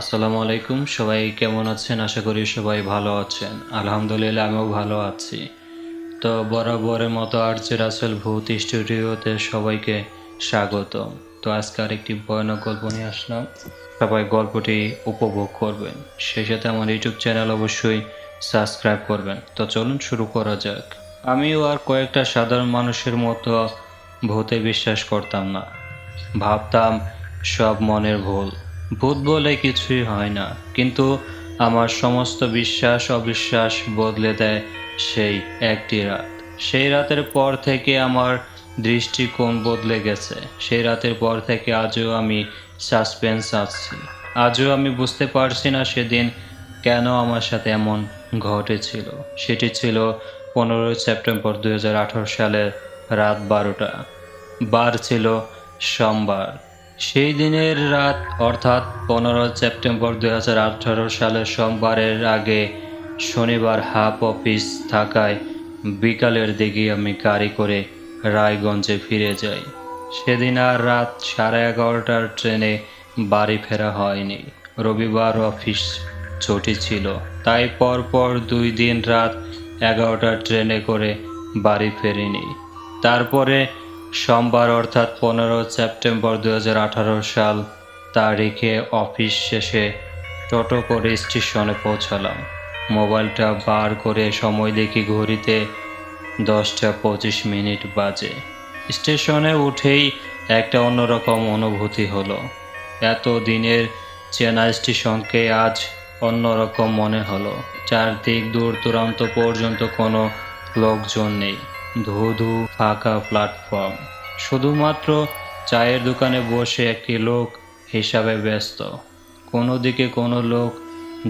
আসসালামু আলাইকুম, সবাই কেমন আছেন? আশা করি সবাই ভালো আছেন। আলহামদুলিল্লাহ, আমিও ভালো আছি। তো বরাবরের মতো আর্য রাসেল ভূত স্টুডিওতে সবাইকে স্বাগত তো আজকে আরেকটি ভয়ানক গল্প নিয়ে আসলাম। সবাই গল্পটি উপভোগ করবেন। সেই সাথে আমার ইউটিউব চ্যানেল অবশ্যই সাবস্ক্রাইব করবেন। তো চলুন শুরু করা যাক। আমিও আর কয়েকটা সাধারণ মানুষের মতো ভূতে বিশ্বাস করতাম না। ভাবতাম সব মনের ভুল। ভূত বলে কিছুই হয় না, কিন্তু আমার সমস্ত বিশ্বাস অবিশ্বাস বদলে দেয় সেই একটি রাত। সেই রাতের পর থেকে আমার দৃষ্টিকোণ বদলে গেছে। সেই রাতের পর থেকে আজও আমি সাসপেন্স আছি। আজও আমি বুঝতে পারছি না সেদিন কেন আমার সাথে এমন ঘটেছিল। সেটি ছিল পনেরোই সেপ্টেম্বর দু হাজার আঠারো সালের রাত বারোটা। বার ছিল সোমবার। সেই দিনের রাত, অর্থাৎ পনেরো সেপ্টেম্বর দু হাজার আঠারো সালের সোমবারের আগে শনিবার হাফ অফিস থাকায় বিকালের দিকে আমি গাড়ি করে রায়গঞ্জে ফিরে যাই। সেদিন আর রাত সাড়ে এগারোটার ট্রেনে বাড়ি ফেরা হয়নি। রবিবার অফিস ছুটি ছিল। তাই পরপর দুই দিন রাত এগারোটার ট্রেনে করে বাড়ি ফেরিনি। তারপরে সোমবার অর্থাৎ পনেরো সেপ্টেম্বর দু হাজার আঠারো সাল তারিখে অফিস শেষে টোটো করে স্টেশনে পৌঁছালাম। মোবাইলটা বার করে সময় দেখি ঘড়িতে দশটা পঁচিশ মিনিট বাজে। স্টেশনে উঠেই একটা অন্যরকম অনুভূতি হলো। এত দিনের চেনা স্টেশনকে আজ অন্যরকম মনে হলো। চারদিক দূর দূরান্ত পর্যন্ত কোনো লোকজন নেই। ধু ধু ফাঁকা প্ল্যাটফর্ম শুধুমাত্র চায়ের দোকানে বসে একটি লোক হিসাবে ব্যস্ত। কোনো দিকে কোনো লোক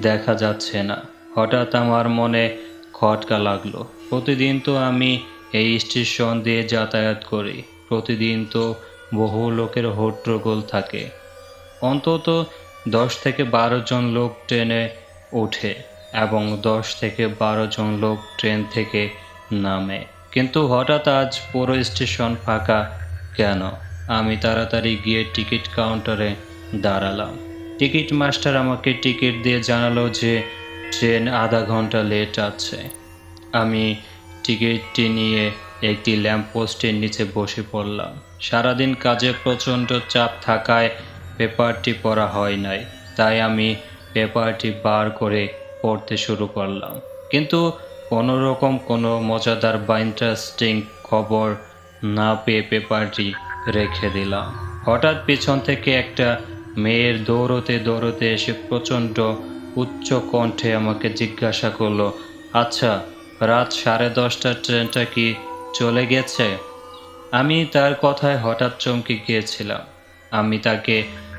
দেখা যাচ্ছে না। হঠাৎ আমার মনে খটকা লাগল। প্রতিদিন তো আমি এই স্টেশন দিয়ে যাতায়াত করি। প্রতিদিন তো বহু লোকের হট্টগোল থাকে। অন্তত দশ থেকে বারো জন লোক ট্রেনে ওঠে এবং দশ থেকে বারো জন লোক ট্রেন থেকে নামে। কিন্তু হঠাৎ আজ পুরো স্টেশন ফাঁকা। কেন? আমি তাড়াতাড়ি গিয়ে টিকিট কাউন্টারে দাঁড়ালাম। টিকিট মাস্টার আমাকে টিকিট দিয়ে জানালো যে ট্রেন আধা ঘণ্টা লেট আছে। আমি টিকিটটি নিয়ে একটি ল্যাম্পপোস্টের নিচে বসে পড়লাম। সারাদিন কাজে প্রচণ্ড চাপ থাকায় পেপারটি পড়া হয় নাই, তাই আমি পেপারটি বার করে পড়তে শুরু করলাম। কিন্তু কোনো রকম কোনো মজাদার বা ইন্টারেস্টিং খবর না পেয়ে পেপারটি রেখে দিলাম। হঠাৎ পেছন থেকে একটা মেয়ের দৌড়তে দৌড়তে এসে প্রচণ্ড উচ্চ কণ্ঠে আমাকে জিজ্ঞাসা করল আচ্ছা রাত সাড়ে দশটার ট্রেনটা কি চলে গেছে? আমি তার কথায় হঠাৎ চমকে গিয়েছিলাম। আমি তাকে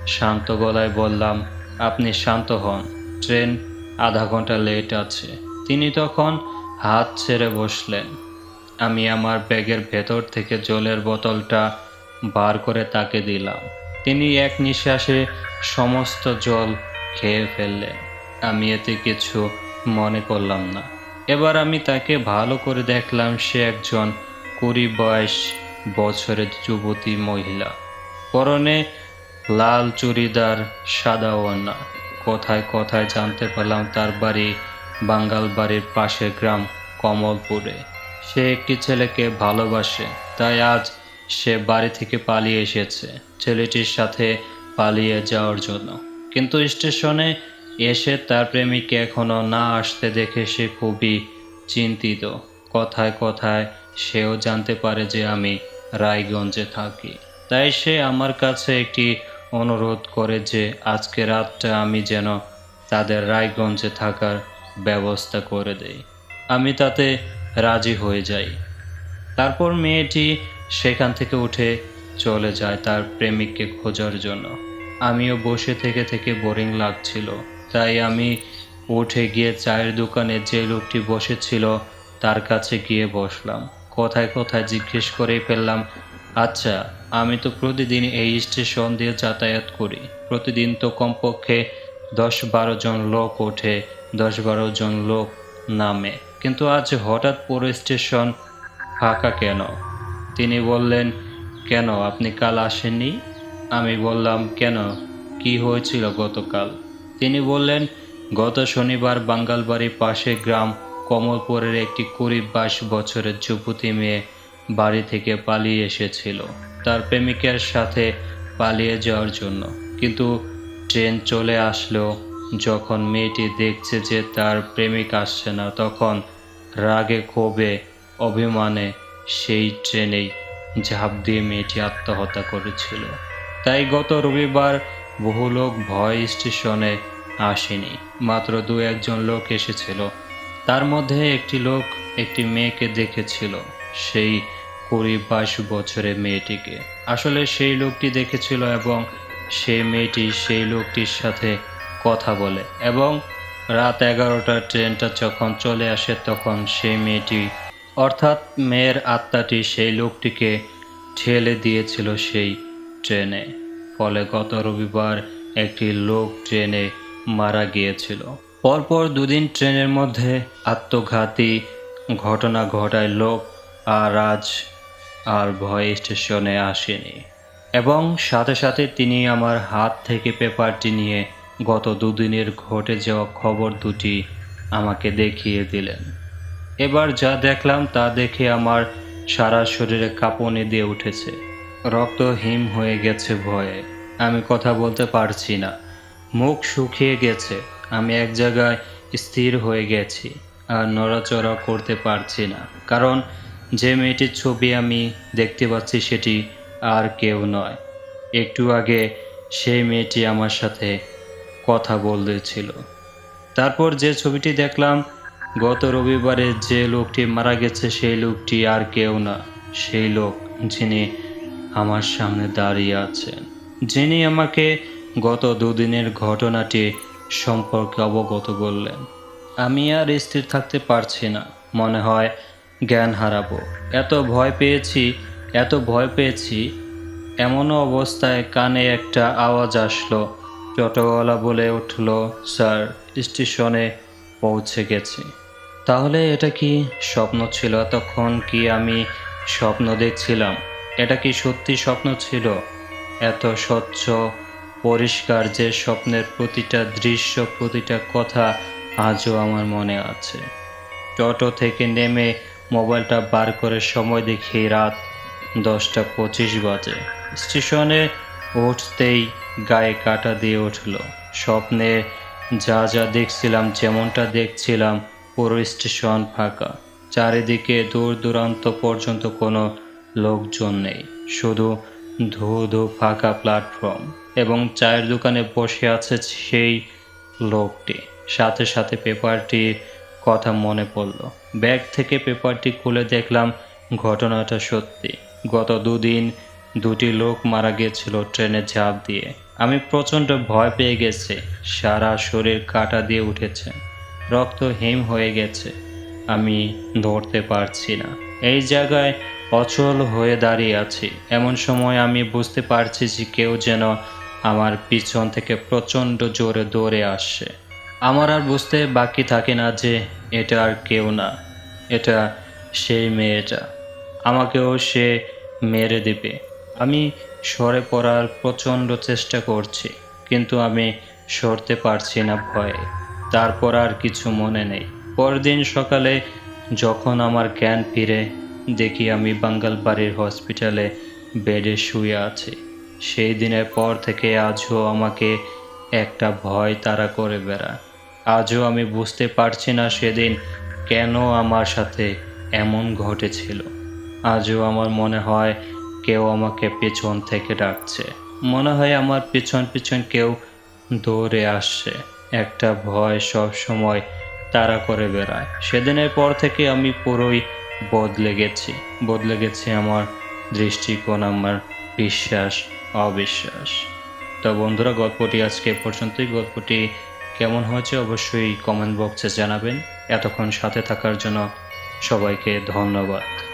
শান্ত গলায় বললাম, আপনি শান্ত হন, ট্রেন আধা ঘণ্টা লেট আছে। তিনি তখন হাত ছেড়ে বসলেন। আমি আমার ব্যাগের ভেতর থেকে জলের বোতলটা বার করে তাকে দিলাম। তিনি এক নিঃশ্বাসে সমস্ত জল খেয়ে ফেললেন। আমি এতে কিছু মনে করলাম না। এবার আমি তাকে ভালো করে দেখলাম সে একজন কুড়ি বয়স বছরের যুবতী মহিলা। পরনে লাল চুড়িদার, সাদা ওড়না। কোথায় কোথায় জানতে পারলাম তার বাড়ি বাঙ্গাল বাড়ির পাশের গ্রাম কমলপুরে। সে একটি ছেলেকে ভালোবাসে, তাই আজ সে বাড়ি থেকে পালিয়ে এসেছে ছেলেটির সাথে পালিয়ে যাওয়ার জন্য। কিন্তু স্টেশনে এসে তার প্রেমিককে এখনও না আসতে দেখে সে খুবই চিন্তিত। কথায় কথায় সেও জানতে পারে যে আমি রায়গঞ্জে থাকি। তাই সে আমার কাছে একটি অনুরোধ করে যে আজকে রাতটা আমি যেন তাদের রায়গঞ্জে থাকার ব্যবস্থা করে দেই। আমি তাতে রাজি হয়ে যাই। তারপর মেয়েটি সেখান থেকে উঠে চলে যায় তার প্রেমিককে খোঁজার জন্য। আমিও বসে থেকে থেকে বোরিং লাগছিল। তাই আমি উঠে গিয়ে চায়ের দোকানে যে লোকটি বসেছিল তার কাছে গিয়ে বসলাম। কোথায় কোথায় জিজ্ঞেস করেই ফেললাম আচ্ছা আমি তো প্রতিদিন এই স্টেশন দিয়ে যাতায়াত করি। প্রতিদিন তো কমপক্ষে দশ বারো জন লোক ওঠে দশ বারো জন লোক নামে। কিন্তু আজ হঠাৎ পুরো স্টেশন ফাঁকা কেন? তিনি বললেন, কেন আপনি কাল আসেননি? আমি বললাম, কেন? কি হয়েছিল গতকাল? তিনি বললেন, গত শনিবার বাঙ্গালবাড়ির পাশে গ্রাম কমলপুরের একটি কুড়ি বাইশ বছরের যুবতী মেয়ে বাড়ি থেকে পালিয়ে এসেছিল। তার প্রেমিকের সাথে পালিয়ে যাওয়ার জন্য। কিন্তু ট্রেন চলে আসলেও যখন মেয়েটি দেখছে যে তার প্রেমিক আসছে না, তখন রাগে, ক্ষোভে, অভিমানে সেই ট্রেনেই ঝাঁপ দিয়ে মেয়েটি আত্মহত্যা করেছিল। তাই গত রবিবার বহু লোক ভয় স্টেশনে আসেনি। মাত্র দু একজন লোক এসেছিল। তার মধ্যে একটি লোক একটি মেয়েকে দেখেছিল, সেই কুড়ি বাইশ বছরের মেয়েটিকে। আসলে সেই লোকটি দেখেছিল এবং সেই মেয়েটি সেই লোকটির সাথে কথা বলে এবং রাত এগারোটার ট্রেনটা যখন চলে আসে তখন সেই মেয়েটি, অর্থাৎ মেয়ের আত্মাটি সেই লোকটিকে ঠেলে দিয়েছিল সেই ট্রেনে। ফলে গত রবিবার একটি লোক ট্রেনে মারা গিয়েছিল। পরপর দুদিন ট্রেনের মধ্যে আত্মঘাতী ঘটনা ঘটায় লোক আর আজ আর ভয় স্টেশনে আসেনি। এবং সাথে সাথে তিনি আমার হাত থেকে পেপারটি নিয়ে গত দুদিনের ঘটে যাওয়া খবর দুটি আমাকে দেখিয়ে দিলেন। এবার যা দেখলাম তা দেখে আমার সারা শরীরে কাঁপুনি দিয়ে উঠেছে। রক্ত হিম হয়ে গেছে ভয়ে। আমি কথা বলতে পারছি না। মুখ শুকিয়ে গেছে। আমি এক জায়গায় স্থির হয়ে গেছি। আর নড়াচড়া করতে পারছি না। কারণ যে মেয়েটির ছবি আমি দেখতে পাচ্ছি সেটি আর কেউ নয়। একটু আগে সেই মেয়েটি আমার সাথে কথা বলতেছিল। তারপর যে ছবিটি দেখলাম, গত রবিবারে যে লোকটি মারা গেছে সেই লোকটি আর কেউ না, সেই লোক যিনি আমার সামনে দাঁড়িয়ে আছেন, যিনি আমাকে গত দুদিনের ঘটনাটি সম্পর্কে অবগত করলেন। আমি আর স্থির থাকতে পারছি না, মনে হয় জ্ঞান হারাবো। এত ভয় পেয়েছি, এত ভয় পেয়েছি, এমনও অবস্থায় কানে একটা আওয়াজ আসলো টোটোওয়ালা বলে উঠল, স্যার, স্টেশনে পৌঁছে গেছি। তাহলে এটা কি স্বপ্ন ছিল? তখন কি আমি স্বপ্ন দেখছিলাম? এটা কি সত্যি স্বপ্ন ছিল? এত স্বচ্ছ, পরিষ্কার যে স্বপ্নের প্রতিটা দৃশ্য, প্রতিটা কথা আজও আমার মনে আছে। টোটো থেকে নেমে মোবাইলটা বার করে সময় দেখি রাত দশটা পঁচিশ বাজে। স্টেশনে উঠতেই গায়ে কাটা দিয়ে উঠল। স্বপ্নে যা যা দেখছিলাম, যেমনটা দেখছিলাম, পুরো স্টেশন ফাঁকা। চারিদিকে দূর দূরান্ত পর্যন্ত কোনো লোকজন নেই, শুধু ধু ধু ফাঁকা প্ল্যাটফর্ম এবং চায়ের দোকানে বসে আছে সেই লোকটি। সাথে সাথে পেপারটির কথা মনে পড়ল। ব্যাগ থেকে পেপারটি খুলে দেখলাম ঘটনাটা সত্যি। গত দুদিন দুটি লোক মারা গিয়েছিল ট্রেনে ঝাঁপ দিয়ে। আমি প্রচণ্ড ভয় পেয়ে গেছে। সারা শরীর কাটা দিয়ে উঠেছে। রক্ত হিম হয়ে গেছে। আমি ধরতে পারছি না। এই জায়গায় অচল হয়ে দাঁড়িয়ে আছি। এমন সময় আমি বুঝতে পারছি যে কেউ যেন আমার পিছন থেকে প্রচণ্ড জোরে দৌড়ে আসছে। আমার আর বুঝতে বাকি থাকে না যে এটা আর কেউ না। এটা সেই মেয়েটা। আমাকেও সে মেরে দেবে। আমি সরে পড়ার প্রচণ্ড চেষ্টা করছি, কিন্তু আমি সরতে পারছি না ভয়ে। তারপর আর কিছু মনে নেই। পরদিন সকালে যখন আমার জ্ঞান ফিরে, দেখি আমি বাঙ্গালবাড়ির হসপিটালে বেডে শুয়ে আছি। সেই দিনের পর থেকে আজও আমাকে একটা ভয় তারা করে বেড়ায়। আজও আমি বুঝতে পারছি না সেদিন কেন আমার সাথে এমন ঘটেছিল। আজও আমার মনে হয় কেউ আমাকে পেছন থেকে ডাকছে। মনে হয় আমার পিছন পিছন কেউ দৌড়ে আসছে। একটা ভয় সব সময় তারা করে বেড়ায়। সেদিনের পর থেকে আমি পুরোই বদলে গেছি। বদলে গেছে আমার দৃষ্টিকোণ, আমার বিশ্বাস, অবিশ্বাস। তো বন্ধুরা, গল্পটি আজকে পর্যন্তই। গল্পটি কেমন হয়েছে অবশ্যই কমেন্ট বক্সে জানাবেন। এতক্ষণ সাথে থাকার জন্য সবাইকে ধন্যবাদ।